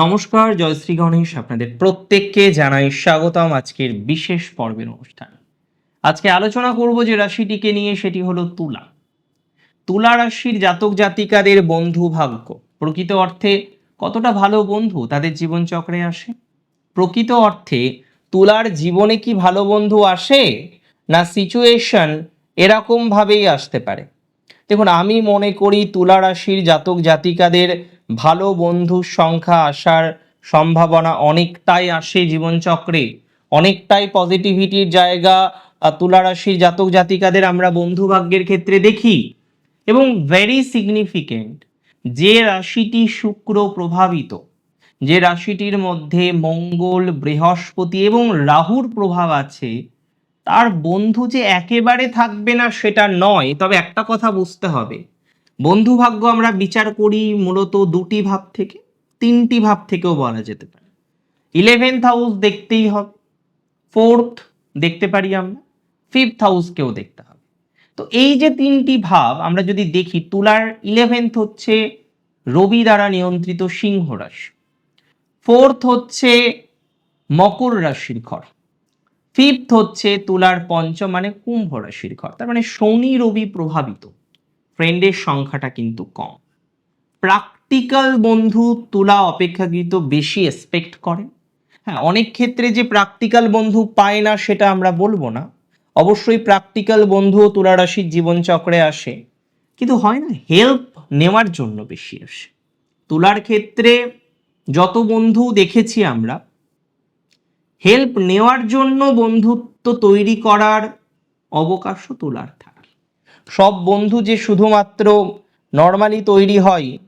নমস্কার, জয়শ্রী গণেশ আপনাদের প্রত্যেককে জানাই স্বাগতম আজকের বিশেষ পর্বের অনুষ্ঠান। আজকে আলোচনা করব যে রাশিটিকে নিয়ে, সেটি হলো তুলা। তুলা রাশির জাতক জাতিকাদের বন্ধু ভাগ্য। প্রকৃত অর্থে কতটা ভালো বন্ধু তাদের জীবনচক্রে আসে? প্রকৃত অর্থে তুলার জীবনে কি ভালো বন্ধু আসে? না সিচুয়েশন এরকমভাবেই আসতে পারে। দেখুন, আমি মনে করি তুলা রাশির জাতক জাতিকাদের ভালো বন্ধুর সংখ্যা আসার সম্ভাবনা অনেকটাই আসে জীবনচক্রে। অনেকটাই পজিটিভিটির জায়গা তুলা রাশির জাতক জাতিকাদের আমরা বন্ধু ভাগ্যের ক্ষেত্রে দেখি। এবং ভেরি সিগনিফিকেন্ট যে রাশিটি শুক্র প্রভাবিত, যে রাশিটির মধ্যে মঙ্গল, বৃহস্পতি এবং রাহুর প্রভাব আছে তার বন্ধু যে একেবারে থাকবে না সেটা নয়, তবে একটা কথা বুঝতে হবে। বন্ধু ভাগ্য আমরা বিচার করি মূলত দুটি ভাব থেকে, তিনটি ভাব থেকেও বলা যেতে পারে। ইলেভেন্থ হাউস দেখতেই হবে ফোর্থ দেখতে পারি আমরা ফিফথ হাউসকেও দেখতে হবে। তো এই যে তিনটি ভাব, আমরা যদি দেখি, তুলার ইলেভেন্থ হচ্ছে রবি দ্বারা নিয়ন্ত্রিত সিংহ রাশি ফোর্থ হচ্ছে মকর রাশির ঘর। ফিফথ হচ্ছে তুলার পঞ্চম মানে কুম্ভ রাশির ঘর। তার মানে শনি রবি প্রভাবিত। ফ্রেন্ডের সংখ্যাটা কিন্তু কম। প্র্যাকটিক্যাল বন্ধু তুলা অপেক্ষাকৃত বেশি এক্সপেক্ট করে। হ্যাঁ অনেক ক্ষেত্রে যে প্র্যাকটিক্যাল বন্ধু পায় না সেটা আমরা বলব না। অবশ্যই প্র্যাকটিক্যাল বন্ধুও তুলা রাশির জীবনচক্রে আসে। কিন্তু হয় না হেল্প নেওয়ার জন্য বেশি আসে। তুলার ক্ষেত্রে যত বন্ধু দেখেছি আমরা হেল্প নেওয়ার জন্য বন্ধুত্ব তৈরি করার অবকাশও তোলার থাকে। সব বন্ধু যে শুধুমাত্র নর্মালি তৈরি হয়,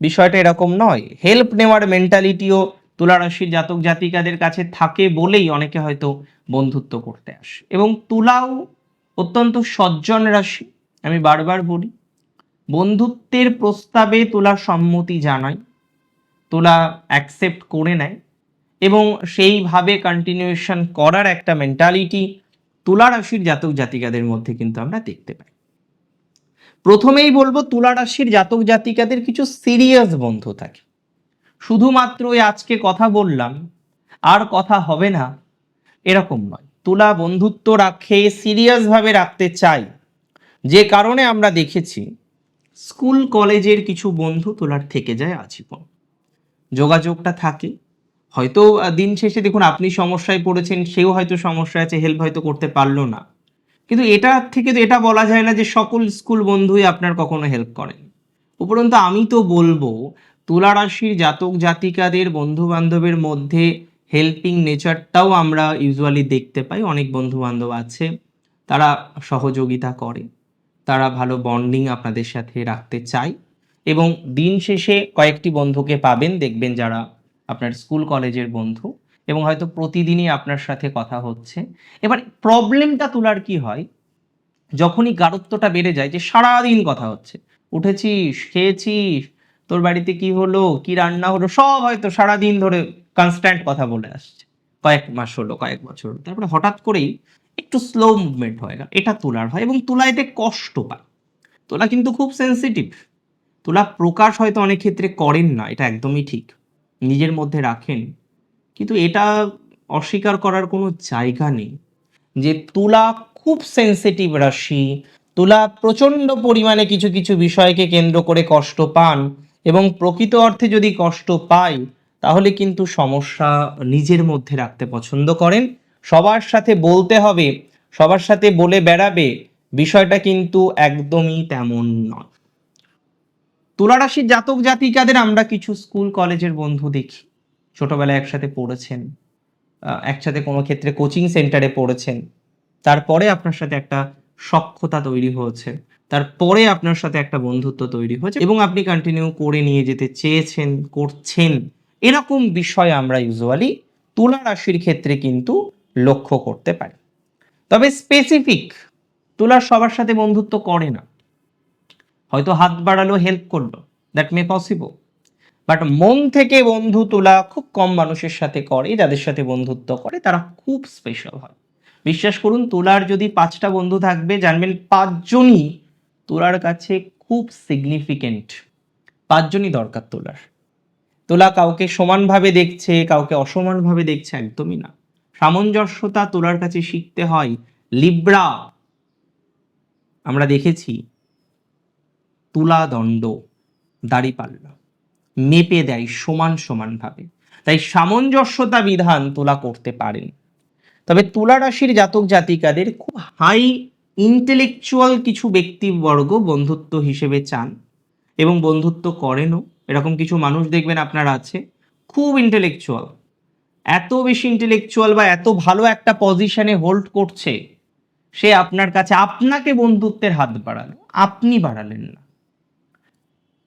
বিষয়টা এরকম নয়। হেল্প নেওয়ার মেন্টালিটিও তুলা রাশির জাতক জাতিকাদের কাছে থাকে বলেই অনেকে হয়তো বন্ধুত্ব করতে আসে। এবং তুলাও অত্যন্ত সজ্জন রাশি, আমি বারবার বলি। বন্ধুত্বের প্রস্তাবে তোলা সম্মতি জানায়, তোলা অ্যাকসেপ্ট করে নেয়। এবং সেইভাবে কন্টিনিউশন করার একটা মেন্টালিটি তুলা রাশির জাতক জাতিকাদের মধ্যে কিন্তু আমরা দেখতে পাই। প্রথমেই বলব, তুলা রাশির জাতক জাতিকাদের কিছু সিরিয়াস বন্ধু থাকে। শুধুমাত্র ওই আজকে কথা বললাম, আর কথা হবে না, এরকম নয়। তুলা বন্ধুত্ব রাখে সিরিয়াসভাবে রাখতে চাই। যে কারণে আমরা দেখেছি স্কুল কলেজের কিছু বন্ধু তোলার থেকে যায় আজীবন। যোগাযোগটা থাকে হয়তো দিন শেষে দেখুন আপনি সমস্যায় পড়েছেন, সেও হয়তো সমস্যা আছে হেল্প হয়তো করতে পারল না। কিন্তু এটা থেকে তো এটা বলা যায় না যে সকল স্কুল বন্ধুই আপনার কখনো হেল্প করেন। উপরন্তু আমি তো বলব তুলা রাশির জাতক জাতিকাদের বন্ধু বান্ধবের মধ্যে হেল্পিং নেচারটাও আমরা ইউজুয়ালি দেখতে পাই। অনেক বন্ধু বান্ধব আছে, তারা সহযোগিতা করে, তারা ভালো বন্ডিং আপনাদের সাথে রাখতে চায় এবং দিন শেষে কয়েকটি বন্ধুকে পাবেন, দেখবেন যারা আপনার স্কুল কলেজের বন্ধু এবং হয়তো প্রতিদিনই আপনার সাথে কথা হচ্ছে। এবার প্রবলেমটা তোলার কি হয়? যখনই গাঢ়ত্বটা বেড়ে যায় যে সারাদিন কথা হচ্ছে। উঠেছিস, খেয়েছিস, তোর বাড়িতে কি হলো, কি রান্না হলো, সব হয়তো সারাদিন ধরে কনস্ট্যান্ট কথা বলে আসছে। কয়েক মাস হলো, কয়েক বছর হলো। তারপরে হঠাৎ করেই একটু স্লো মুভমেন্ট হয়ে এটা তোলার হয় এবং তোলা এতে কষ্ট পায় তোলা কিন্তু খুব সেন্সিটিভ তোলা প্রকাশ হয়তো অনেক ক্ষেত্রে করেন না, এটা একদমই ঠিক। নিজের মধ্যে রাখেন। কিন্তু এটা অস্বীকার করার কোনো জায়গা নেই। যে তুলা খুব সেন্সিটিভ রাশি, তুলা প্রচণ্ড পরিমাণে কিছু কিছু বিষয়কে কেন্দ্র করে কষ্ট পান এবং প্রকৃত অর্থে যদি কষ্ট পাই, তাহলে কিন্তু সমস্যা নিজের মধ্যে রাখতে পছন্দ করেন। সবার সাথে বলতে হবে, সবার সাথে বলে বেড়াবে, বিষয়টা কিন্তু একদমই তেমন নয়। তুলা রাশির জাতক জাতিকাদের আমরা কিছু স্কুল, কলেজের বন্ধু দেখি। ছোটবেলায় একসাথে পড়েছেন একসাথে কোনো ক্ষেত্রে কোচিং সেন্টারে পড়েছেন। তারপরে আপনার সাথে একটা সক্ষতা তৈরি হয়েছে। তারপরে আপনার সাথে একটা বন্ধুত্ব তৈরি হয়েছে এবং আপনি কন্টিনিউ করে নিয়ে যেতে চেয়েছেন, করছেন। এরকম বিষয় আমরা ইউজুয়ালি তুলা রাশির ক্ষেত্রে কিন্তু লক্ষ্য করতে পারি। তবে স্পেসিফিক তুলার সবার সাথে বন্ধুত্ব করে না। হয়তো হাত বাড়ালো হেল্প করল। দ্যাট মে পসিবল বাট মন থেকে বন্ধু তোলা খুব কম মানুষের সাথে করে, যাদের সাথে বন্ধুত্ব করে, তারা খুব স্পেশাল হয়। বিশ্বাস করুন, তোলার যদি পাঁচটা বন্ধু থাকবে, জানবেন পাঁচজনই তোলার কাছে খুব সিগনিফিকেন্ট পাঁচজনই দরকার তোলার। তোলা কাউকে সমানভাবে দেখছে, কাউকে অসমানভাবে দেখছে একদমই না। সামঞ্জস্যতা তোলার কাছে শিখতে হয়। লিব্রা আমরা দেখেছি তুলা দণ্ড দাড়িপাল্লা মেপে দেয় সমান সমানভাবে তাই সামঞ্জস্যতা বিধান তোলা করতে পারেন তবে তুলা রাশির জাতক জাতিকাদের খুব হাই ইন্টেলেকচুয়াল কিছু ব্যক্তিবর্গ বন্ধুত্ব হিসেবে চান এবং বন্ধুত্ব করেনও। এরকম কিছু মানুষ দেখবেন আপনার আছে, খুব ইন্টেলেকচুয়াল এত বেশি ইন্টেলেকচুয়াল বা এত ভালো একটা পজিশনে হোল্ড করছে, সে আপনার কাছে আপনাকে বন্ধুত্বের হাত বাড়ালো, আপনি বাড়ালেন না।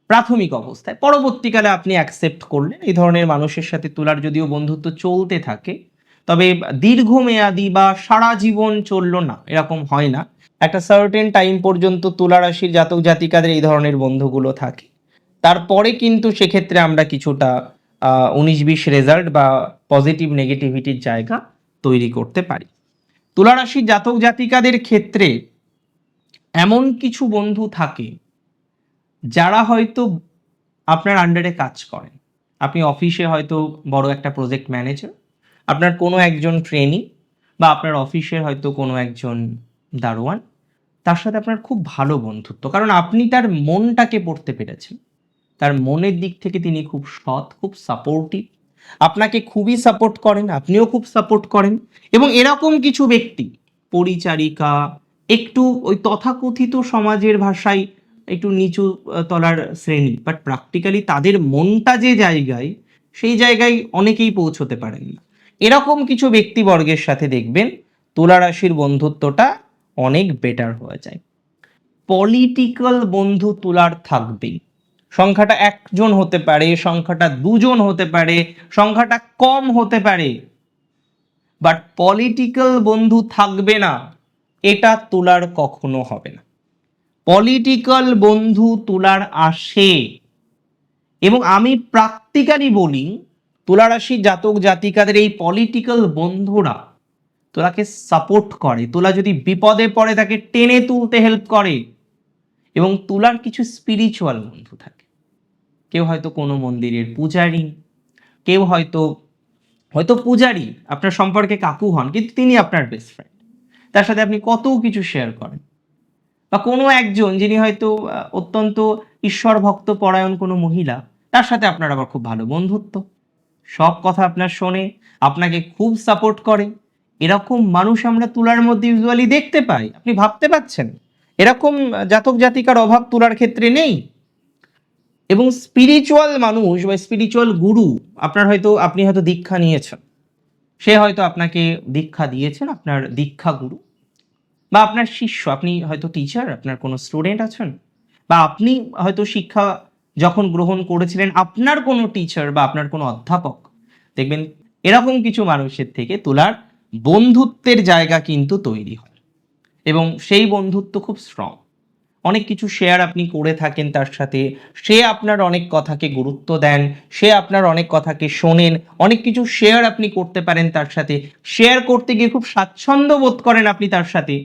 প্রাথমিক অবস্থায়। পরবর্তীকালে আপনি অ্যাকসেপ্ট করলেন। এই ধরনের মানুষের সাথে তুলার যদিও বন্ধুত্ব চলতে থাকে, তবে দীর্ঘমেয়াদী বা সারা জীবন চলল না, এরকম হয় না। একটা সার্টেন টাইম পর্যন্ত তুলা রাশির জাতক জাতিকাদের এই ধরনের বন্ধুগুলো থাকে। তারপরে কিন্তু সেক্ষেত্রে আমরা কিছুটা উনিশ বিশ রেজাল্ট বা পজিটিভ নেগেটিভিটির জায়গা তৈরি করতে পারি। তুলা রাশির জাতক জাতিকাদের ক্ষেত্রে এমন কিছু বন্ধু থাকে যারা হয়তো আপনার আন্ডারে কাজ করেন, আপনি অফিসে হয়তো বড় একটা প্রজেক্ট ম্যানেজার আপনার কোনো একজন ট্রেনি বা আপনার অফিসের হয়তো কোনো একজন দারোয়ান, তার সাথে আপনার খুব ভালো বন্ধুত্ব। কারণ আপনি তার মনটাকে পড়তে পেরেছেন। তার মনের দিক থেকে তিনি খুব সৎ, খুব সাপোর্টিভ আপনাকে খুবই সাপোর্ট করেন, আপনিও খুব সাপোর্ট করেন এবং এরকম কিছু ব্যক্তি, পরিচারিকা, একটু ওই তথাকথিত সমাজের ভাষায় একটু নিচু তলার শ্রেণি। বাট প্র্যাকটিক্যালি তাদের মনটা যে জায়গায়, সেই জায়গায় অনেকেই পৌঁছতে পারেন না। এরকম কিছু ব্যক্তিবর্গের সাথে দেখবেন তুলা রাশির বন্ধুত্বটা অনেক বেটার হয়ে যায়। পলিটিক্যাল বন্ধু তুলার থাকবেই। সংখ্যাটা একজন হতে পারে, সংখ্যাটা দুজন হতে পারে, সংখ্যাটা কম হতে পারে। বাট পলিটিক্যাল বন্ধু থাকবে না, এটা তুলার কখনো হবে না। পলিটিক্যাল বন্ধু তুলার আসে। এবং আমি প্র্যাকটিক্যালি বলি তুলা রাশির জাতক জাতিকাদের এই পলিটিক্যাল বন্ধুরা, তোলাকে সাপোর্ট করে। তোলা যদি বিপদে পড়ে, তাকে টেনে তুলতে হেল্প করে। এবং তুলার কিছু স্পিরিচুয়াল বন্ধু থাকে। কেউ হয়তো কোনো মন্দিরের পূজারী, কেউ হয়তো হয়তো পূজারী, আপনার সম্পর্কে কাকু হন, কিন্তু তিনি আপনার বেস্ট ফ্রেন্ড তার সাথে আপনি কত কিছু শেয়ার করেন। বা কোনো একজন যিনি হয়তো অত্যন্ত ঈশ্বর ভক্ত পরায়ণ কোনো মহিলা, তার সাথে আপনার আবার খুব ভালো বন্ধুত্ব। সব কথা আপনার শোনে, আপনাকে খুব সাপোর্ট করে। এরকম মানুষ আমরা তুলার মধ্যে ইউজুয়ালি দেখতে পাই। আপনি ভাবতে পাচ্ছেন এরকম জাতক জাতিকার অভাব তুলার ক্ষেত্রে নেই। এবং স্পিরিচুয়াল মানুষ বা স্পিরিচুয়াল গুরু আপনার হয়তো, আপনি হয়তো দীক্ষা নিয়েছেন। সে হয়তো আপনাকে দীক্ষা দিয়েছেন, আপনার দীক্ষা গুরু বা আপনার শিষ্য, আপনি হয়তো টিচার আপনার কোনো স্টুডেন্ট আছেন, বা আপনি হয়তো শিক্ষা যখন গ্রহণ করেছিলেন, আপনার কোনো টিচার বা আপনার কোনো অধ্যাপক, দেখবেন এরকম কিছু মানুষের থেকে তোলার বন্ধুত্বের জায়গা কিন্তু তৈরি হয়। এবং সেই বন্ধুত্ব খুব স্ট্রং অনেক কিছু শেয়ার আপনি করে থাকেন তার সাথে, সে আপনার অনেক কথাকে গুরুত্ব দেন, সে আপনার অনেক কথাকে শোনেন, অনেক কিছু শেয়ার আপনি করতে পারেন তার সাথে শেয়ার করতে গিয়ে খুব স্বাচ্ছন্দ্য বোধ করেন আপনি তার সাথে।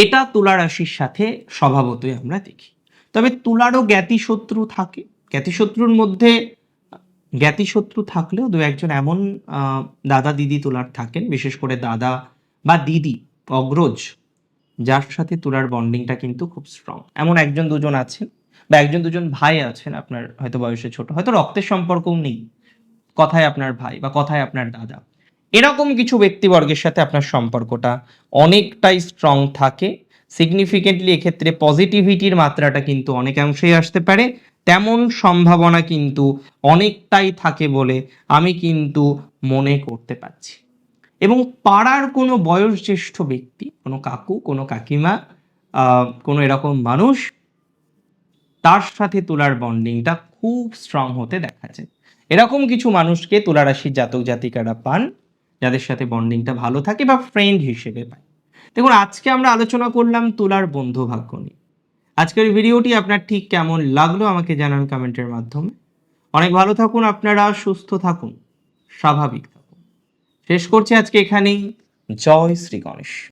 এটা তুলা রাশির সাথে স্বভাবতই আমরা দেখি। তবে তুলারও জ্ঞাতিশত্রু থাকে। জ্ঞাতিশত্রুর মধ্যে, জ্ঞাতিশত্রু থাকলেও দু একজন এমন দাদা দিদি তুলার থাকেন, বিশেষ করে দাদা বা দিদি, অগ্রজ, যার সাথে তুলার বন্ডিংটা কিন্তু খুব স্ট্রং এমন একজন দুজন আছেন বা একজন দুজন ভাই আছেন, আপনার হয়তো বয়সে ছোট, হয়তো রক্তের সম্পর্কও নেই, কথায় আপনার ভাই বা কথায় আপনার দাদা। এরকম কিছু ব্যক্তিবর্গের সাথে আপনার সম্পর্কটা অনেকটাই স্ট্রং থাকে। সিগনিফিকেন্টলি এক্ষেত্রে পজিটিভিটির মাত্রাটা কিন্তু অনেকাংশেই আসতে পারে। তেমন সম্ভাবনা কিন্তু অনেকটাই থাকে বলে আমি কিন্তু মনে করতে পারছি। এবং পাড়ার কোনো বয়োজ্যেষ্ঠ ব্যক্তি, কোনো কাকু, কোনো কাকিমা কোনো এরকম মানুষ, তার সাথে তুলার বন্ডিংটা খুব স্ট্রং হতে দেখা যায়। এরকম কিছু মানুষকে তুলা রাশির জাতক জাতিকারা পান। যাদের সাথে বন্ডিংটা ভালো থাকে বা ফ্রেন্ড হিসেবে পায়। দেখুন, আজকে আমরা আলোচনা করলাম তুলার বন্ধু ভাগ্য নিয়ে। আজকের ভিডিওটি আপনার ঠিক কেমন লাগল আমাকে জানান কমেন্টের মাধ্যমে। অনেক ভালো থাকুন, আপনারা সুস্থ থাকুন, স্বাভাবিক থাকুন। শেষ করছি আজকে এখানেই। জয় শ্রী গণেশ।